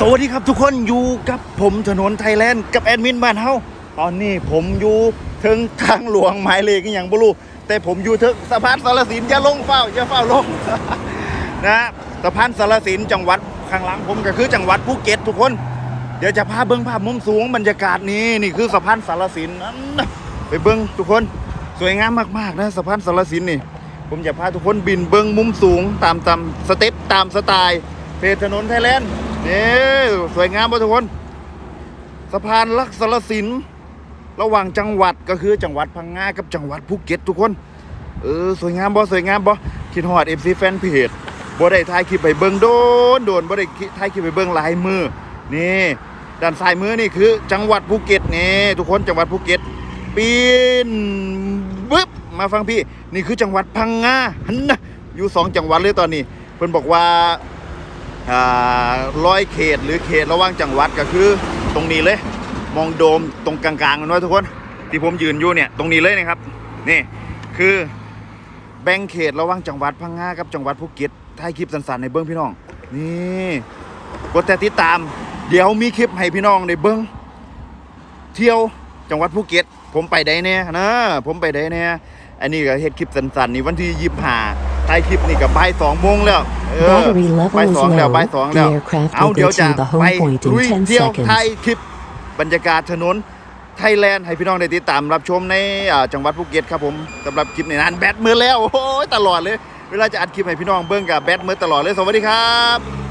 สวัสดีครับทุกคนอยู่กับผมถนนไทยแลนด์กับแอดมินบ้านเฮาตอนนี้ผมอยู่ถึงทางหลวงหมายเลขอย่างบ่รู้แต่ผมอยู่ถึงสะพานสารสินอย่าลงเฝ้าอย่าเฝ้าลงนะสะพานสารสินจังหวัดข้างหลังผมก็คือจังหวัดภูเก็ตทุกคน เดี๋ยวจะพาเบิ้งภาพมุมสูงบรรยากาศนี้นี่คือสะพานสารสินไปเบิ้งทุกคนสวยงามมากๆนะสะพานสารสินนี่ ผมจะพาทุกคนบินเบิ้งมุมสูงตามตามสเต็ปตามสไตล์เพจถนนไทยแลนด์ นี่สวยงามทุกคน สะพานลักษรสินระหว่างจังหวัดก็คือจังหวัดพังงากับจังหวัดภูเก็ตทุกคน เออสวยงามบ่สวยงามบ่คิดฮอด FC แฟนเพจบ่ได้ถ่ายคลิปไปเบิ่งโดนโดนบ่ได้ถ่ายคลิปไปเบิ่งลายมือนี่ด้านซ้ายมือนี่คือ จังหวัดภูเก็ตนี่ทุกคนจังหวัดภูเก็ตปีนบึ๊บมาฟังพี่ นี่คือจังหวัดพังงาหันนะอยู่สองจังหวัดเลยตอนนี้เพิ่นบอกว่า ร้อยเขตหรือเขตระหว่างจังหวัดก็คือตรงนี้เลย มองโดมตรงกลางๆมันไว้ทุกคน ที่ผมยืนอยู่เนี่ยตรงนี้เลยนะครับนี่คือแบ่งเขตระหว่างจังหวัดพังงากับจังหวัดภูเก็ตถ่ายคลิปสั้นๆในเบิ้องพี่น้อง นี่กดแต่ติดตาม เดี๋ยวมีคลิปให้พี่น้องในเบิ้องเที่ยวจังหวัดภูเก็ตผมไปได้แน่นะผมไปได้แน่อันนี้ก็เฮ็ดคลิปสั้นๆนี่วันที่ยี่ห้าถ่ายคลิปนี่กับบ่ายสองโมงแล้ว เออ Battery level บ่าย is สองแล้ว low. บ่ายสองแล้ว The aircraft เอา will เดี๋ยว go จะ to the ไป home point ลุย in 10เที่ยวไทย seconds. คลิปบรรยากาศถนนไทยแลนด์ให้พี่น้องได้ติดตามรับชมในอ่าจังหวัดภูเก็ตครับผมสำหรับคลิปในนั้นแบตมือแล้วโอ้ยตลอดเลย เวลาจะอัดคลิปให้พี่น้องเบิ้งกับแบตมือตลอดเลยสวัสดีครับ